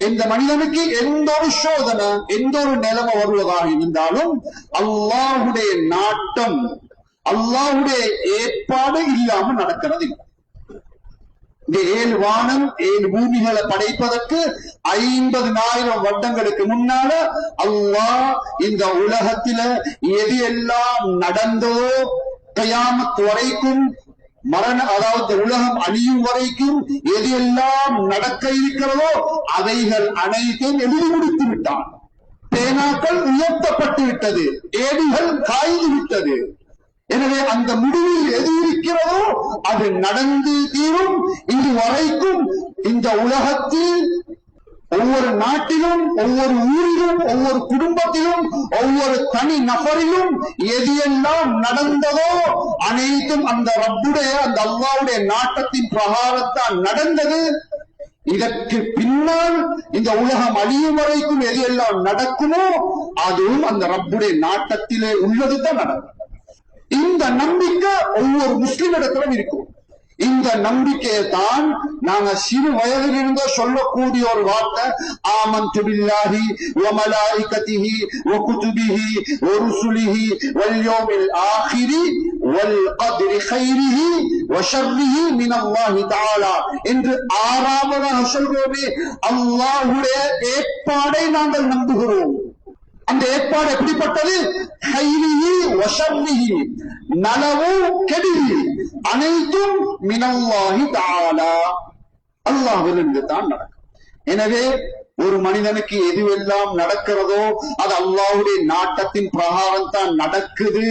இந்த மனிதனுக்கு எந்த ஒரு சோதனை எந்த ஒரு நிலைமை வருவதாக இருந்தாலும் அல்லாஹுடைய நாட்டம் அல்லாஹுடைய ஏற்பாடு இல்லாம நடக்கிறது. இந்த ஏழு வானம் ஏழு பூமிகளை படைப்பதற்கு ஐம்பதுனாயிரம் வருடங்களுக்கு முன்னால அல்லாஹ் இந்த உலகத்தில எது எல்லாம் நடந்ததோ கயாமத் வரைக்கும் மரண அதாவது உலகம் அழியும் வரைக்கும் எது எல்லாம் நடக்க இருக்கிறதோ அவைகள் அனைத்தையும் எழுதி முடித்து விட்டான். பேனாக்கள் உயர்த்தப்பட்டு விட்டது ஏடுகள் காய்ந்து விட்டது. எனவே அந்த முடிவில் எது இருக்கிறதோ அது நடந்து தீரும். இது வரைக்கும் இந்த உலகத்தில் ஒவ்வொரு நாட்டிலும் ஒவ்வொரு ஊரிலும் ஒவ்வொரு குடும்பத்திலும் ஒவ்வொரு தனி நபரிலும் எது எல்லாம் நடந்ததோ அனைத்தும் அந்த ரப்புடைய அந்த அல்லாவுடைய நாட்டத்தின் பிரகாரத்தான் நடந்தது. இதற்கு பின்னால் இந்த உலகம் அழியும் வரைக்கும் எது எல்லாம் நடக்குமோ அதுவும் அந்த ரப்புடைய நாட்டத்திலே உள்ளதுதான் நடக்கும். இந்த நம்பிக்கை ஒவ்வொரு முஸ்லிம் இடத்திலும் இருக்கும். இந்த நம்பிக்கையை தான் நாங்க சிறு வயதில் இருந்தே சொல்லக்கூடிய ஒரு வார்த்தை ஆமன் துபில்லாஹி வமலாயிகத்திஹி வகுதுபிஹி வருசுலிஹி வல்யோமில் ஆஹிரி والقدر خيره وشره من الله تعالى என்று ஆறாவதாக சொல்றோமே அல்லாஹ்வுடைய ஏற்பாடை நாங்கள் நம்புகிறோம் அந்த ஏற்பாடு எப்படிப்பட்டது? நலவும் வஷர்ரிஹி அனைத்தும் மினவாகி தாளா அல்லாவிலிருந்து தான் நடக்கும். எனவே ஒரு மனிதனுக்கு எதுவெல்லாம் நடக்கிறதோ அது அல்லாவுடைய நாட்டத்தின் பிரகாரம் தான் நடக்குது